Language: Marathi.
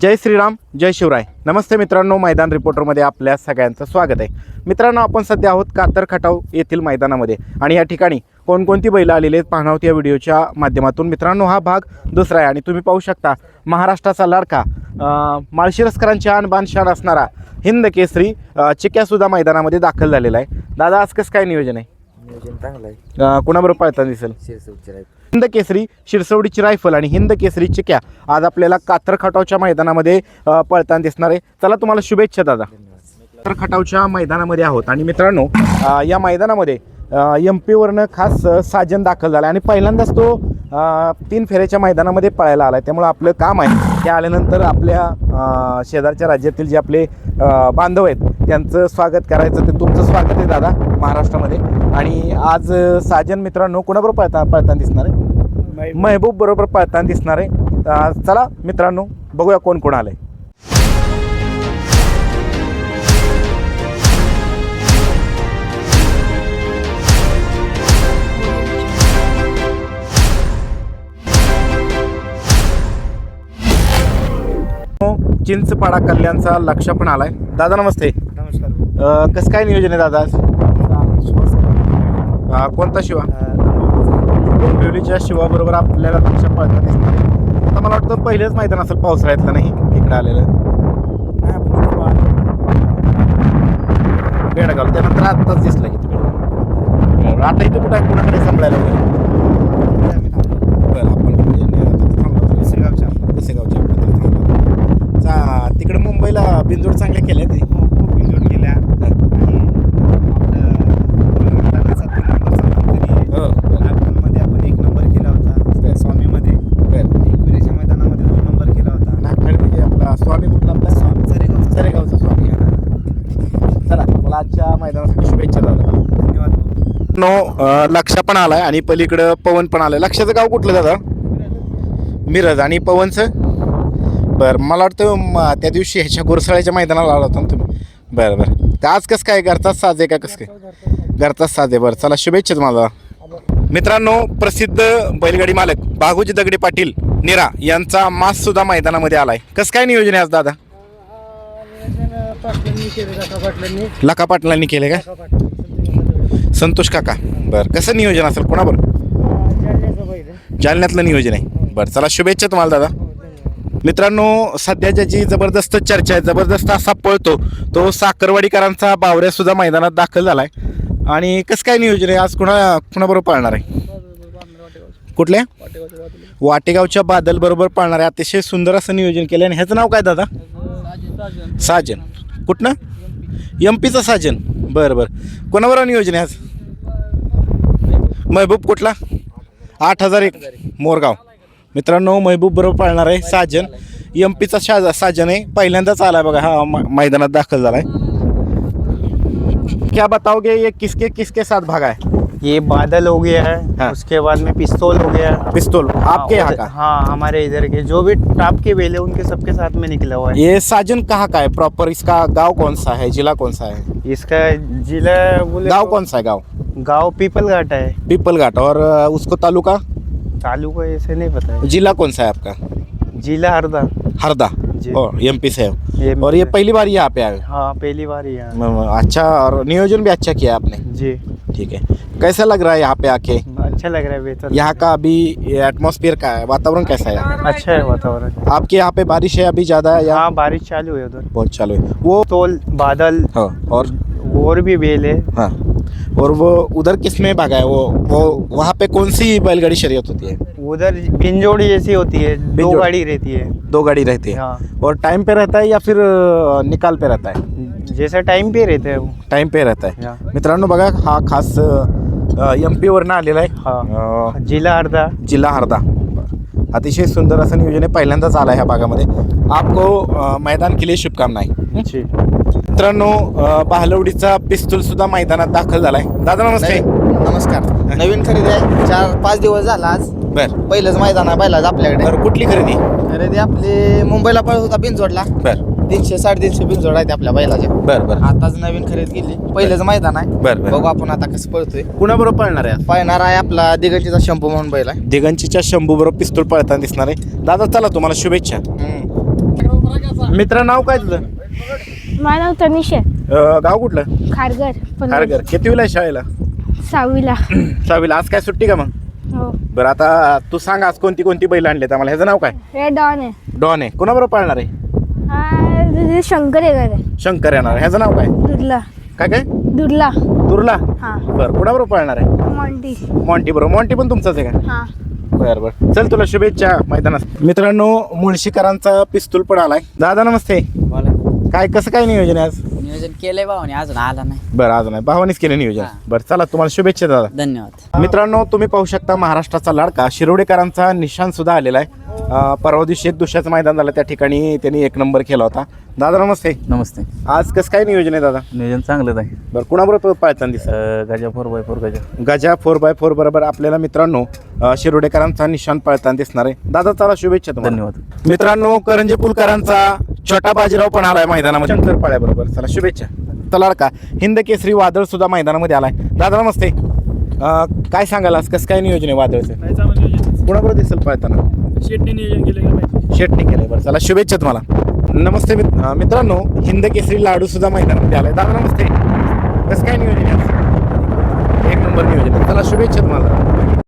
जय श्रीराम जय शिवराय. नमस्ते मित्रांनो मैदान रिपोर्टरमध्ये आपल्या सगळ्यांचं स्वागत आहे. मित्रांनो आपण सध्या आहोत कातर खटाव येथील मैदानामध्ये आणि या ठिकाणी कोणकोणती बैलं आलेली आहेत पाहणार आहोत या व्हिडिओच्या माध्यमातून. मित्रांनो हा भाग दुसरा आहे आणि तुम्ही पाहू शकता महाराष्ट्राचा लाडका अं, माळशिरसकरांची आन बान शान असणारा हिंद केसरी चिक्यासुद्धा मैदानामध्ये दाखल झालेला आहे. दादा आज कसं काय नियोजन आहे? नियोजन चांगलं आहे. कोणाबरोबर पळताना दिसेल? हिंद केसरी शिरसवडीची रायफल आणि हिंद केसरी चिक्या. आज आपल्याला कातर खटावच्या मैदानामध्ये पळताना दिसणार आहे. चला तुम्हाला शुभेच्छा दादा. कातर खटावच्या मैदानामध्ये आहोत. आणि मित्रांनो या मैदानामध्ये एम पीवरनं खास साजन दाखल झाला आणि पहिल्यांदाच तो तीन फेऱ्याच्या मैदानामध्ये पळायला आला आहे त्यामुळे आपलं काम आहे ते आल्यानंतर आपल्या शेजारच्या राज्यातील जे आपले बांधव आहेत त्यांचं स्वागत करायचं. ते तुमचं स्वागत आहे दादा महाराष्ट्रामध्ये. आणि आज साजन मित्रांनो कोणाबरोबर पळता पळताना दिसणार आहे? महबूब. बरोबर पळताना दिसणार आहे. चला मित्रांनो बघूया कोण कोण आलंय. चिंचपाडा कल्याणचा लक्ष पण आलाय. दादा नमस्ते. नमस्कार. कसं काय नियोजन आहे दादा कोणता शिवा? डोंबिवलीच्या शिवाबरोबर आपल्याला लक्ष पळताना दिसणार आहे आता मला वाटतं पहिलेच मैदान असेल पावसाळ्यातलं नाही? इकडे आलेलं. बेडगाव त्यानंतर आत्ताच दिसलं की तिकडे. बरं, आता इथं कुठं आहे? कुणाकडे सांभाळायला वगैरे बरं आपण थांबलो तिकडे मुंबईला बिंजोड चांगले केले ते घेऊन गेल्या आणि आपलं मैदानाचा तीन नंबरचा नंबरही हो बरं, नागपूरमध्ये आपण एक नंबर केला होता बरं. स्वामीमध्ये बरं. एकविरेच्या मैदानामध्ये दोन नंबर केला होता नागठाणे म्हणजे आपला स्वामी कुठला आपला स्वामी. सरेगावचा सरेगावचा स्वामी चला मला आजच्या मैदानासाठी शुभेच्छा दादा धन्यवाद. नो लक्ष पण आलाय आणि पलीकडं पवन पण आलाय. लक्षाचं गाव कुठलं दादा? मिरज. आणि पवनचं? बरं मला वाटतं म, त्या दिवशी ह्याच्या गुरसाळ्याच्या मैदानाला आला होता ना तुम्ही. बरं बरं. तर आज कसं काय? घरचाच साज आहे का कसं काय? घरचाच साज आहे. बरं चला शुभेच्छा तुम्हाला. मित्रांनो प्रसिद्ध बैलगाडी मालक बागुजी दगडे पाटील. निरा यांचा मास सुद्धा मैदानामध्ये आलाय. कसं काय नियोजन आहे आज दादा? लका पाटलांनी केले का? संतोष काका. बरं कसं नियोजन असेल कोणाबरोबर? जालन्यातलं नियोजन आहे. बरं चला शुभेच्छा तुम्हाला दादा. मित्रांनो सध्या ज्याची जबरदस्त चर्चा आहे जबरदस्त असा पळतो तो साखरवाडीकरांचा बावऱ्या सुद्धा मैदानात दाखल झाला आहे आणि कसं काय नियोजन आहे? आज कुणा कुणाबरोबर पाळणार आहे? कुठल्या? वाटेगावच्या बादल बरोबर पाळणार आहे अतिशय सुंदर असं नियोजन केलं आणि ह्याचं नाव काय दादा? साजन. कुठनं? एम पीचं साजन. बरं बरं. कोणाबरोबर नियोजन आहे आज? महबूब कुठला? आठ हजार एक. मोरगाव. मित्रांनो महबूब बरोबर पाळणार आहे साजन. एम पीचा शा साजन आहे. पहिल्यांदाच आला बघा. हा मैदानात दाखल झालाय. क्या बताओगे ये किसके किसके साथ भागा है? ये बादल हो गया है हाँ। उसके बाद में पिस्तौल हो गया। है पिस्तौल आपके यहाँ का? हाँ हमारे इधर के जो भी टॉप के बेले उनके सबके साथ में निकला हुआ है। ये साजन कहाँ का है? प्रॉपर इसका गाँव कौन सा है? जिला कौन सा है? इसका जिला बोले गाँव तो कौन सा है गाँव? गाँव पीपल घाट है। पीपल घाट और उसको तालुका? तालुका ऐसे नहीं पता है। जिला कौन सा है आपका? जिला हरदा। हरदा? जी। और एम पी से और ये पहली बार यहाँ पे आए हाँ? पहली बार ही यहाँ अच्छा और नियोजन भी अच्छा किया आपने? जी। ठीक है। कैसा लग रहा है यहाँ पे आके? अच्छा लग रहा है बेहतर यहाँ का अभी एटमॉस्फेयर का है वातावरण कैसा है अच्छा है वातावरण। आपके यहाँ पे बारिश है अभी ज़्यादा है या? हाँ बारिश चालू है उधर। बहुत चालू है। वो तोल बादल हाँ और? और भी बेल है। हाँ और वो उधर किसमें भागा है? वो वो वहाँ पे कौन सी बैलगाड़ी शरीयत होती है? उधर पिंजोड़ी जैसी होती है दो गाड़ी रहती है। दो गाड़ी रहती है। हाँ। और टाइम पे रहता है या फिर निकाल पे रहता है? जैसा टाइम पे रहते हैं वो। टाइम पे रहता है। हाँ। मित्रांनो बघा हा खास एम पीवरनं आलेला आहे. हाँ। अ, जिला हरदा। जिल्हा हरदा. अतिशय सुंदर असं नियोजन आहे पहिल्यांदाच आला ह्या भागामध्ये. आपको अ, मैदान के लिए शुभकामनाएं जी. मित्रांनो अ, बहालवडीचा पिस्तूल सुद्धा मैदानात दाखल झालाय दादा नमस्ते. नमस्कार. नवीन खरेदी आहे. चार पाच दिवस झाला आज. बर. पहिलंच मैदान आहे पहिलाच आपल्याकडे. तर कुठली खरेदी? खरेदी आपली मुंबईला पळत होता बिनजोडला. बर. तीनशे साडेतीनशे बिनजोड आहेत आपल्या बैलाच्या बर बर. आताच नवीन खरेदी केली. पहिलंच मैदान आहे. बर बर. बघू आपण आता कसं पळतोय. कुणाबरोबर पळणार आहे? आज? पाहणार आहे आपला दिगंजीचा शंभू म्हणून बैल आहे. दिगंचीच्या शंभू बरोबर पिस्तूल पळताना दिसणार आहे. दादा चला तुम्हाला शुभेच्छा. हम्म. मित्रा नाव काय तुझं? माझं नाव तनिष आहे. अं, गाव कुठलं? खारघर पण खारघर. किती वेळा शाळेला? सहावीला. सहावीला. आज काय सुट्टी का मग? हो. बरं आता तू सांग आज कोणती कोणती बैल आणली आम्हाला? ह्याचं नाव काय? हे डॉन आहे. डॉन आहे. कोणाबरोबर पाळणार आहे? हा तिथे शंकर येणार आहे. शंकर येणार ह्याचं नाव काय? दुर्ला. काय काय? दुर्ला. तुरला हा. बरं कोणाबरोबर पाळणार आहे? मॉन्टी मॉन्टी बरोबर. मॉन्टी पण तुमचाच आहे का? हा. बरं बरं. चल तुला शुभेच्छा मैदानात मित्रांनो मुळशीकरांचा पिस्तूल पण आलाय. दादा नमस्ते. काय कसं काय नियोजन आहे आज? नियोजन केलंय भावाने अजून आला नाही. बरं आज नाही. भावानीच केलं नियोजन. हा. बरं चला तुम्हाला शुभेच्छा दादा. धन्यवाद. मित्रांनो तुम्ही पाहू शकता महाराष्ट्राचा लाडका. शिरोडेकरांचा निशान सुद्धा आलेला आहे. परवा दिवशी एक दुसऱ्याचं मैदान झालं त्या ठिकाणी त्यांनी एक नंबर केला होता. दादा नमस्ते. नमस्ते. आज कसं काय नियोजन आहे दादा? नियोजन चांगलंच आहे. बरं कुणाबरोबर पाळताना दिसत? गजा फोर बाय फोर गजा. गजा फोर बाय फोर बरोबर आपल्याला मित्रांनो अं, शिरोडेकरांचा निशान पळताना दिसणार आहे. दादा चला शुभेच्छा तुम्हाला. धन्यवाद. मित्रांनो करंजे पुलकरांचा छोटा बाजीराव पण आलाय मैदानामध्ये. शंकर पाळ्याबरोबर चला शुभेच्छा. चला का हिंद केसरी वादळ सुद्धा मैदानामध्ये आलाय. दादा नमस्ते. अं, काय सांगाल आज? कसं काय नियोजन आहे वादळचं? कुणाबरोबर दिसेल पळताना? शेटने नियोजन केलं शेटणी केलंय. बरं चला शुभेच्छा तुम्हाला. नमस्ते मित- अं, मित्रांनो हिंद केसरी लाडू सुद्धा मैदानामध्ये आलाय. दादा नमस्ते. कसं काय नियोजन आहे? आज? एक नंबर नियोजन आहे. चला शुभेच्छा तुम्हाला.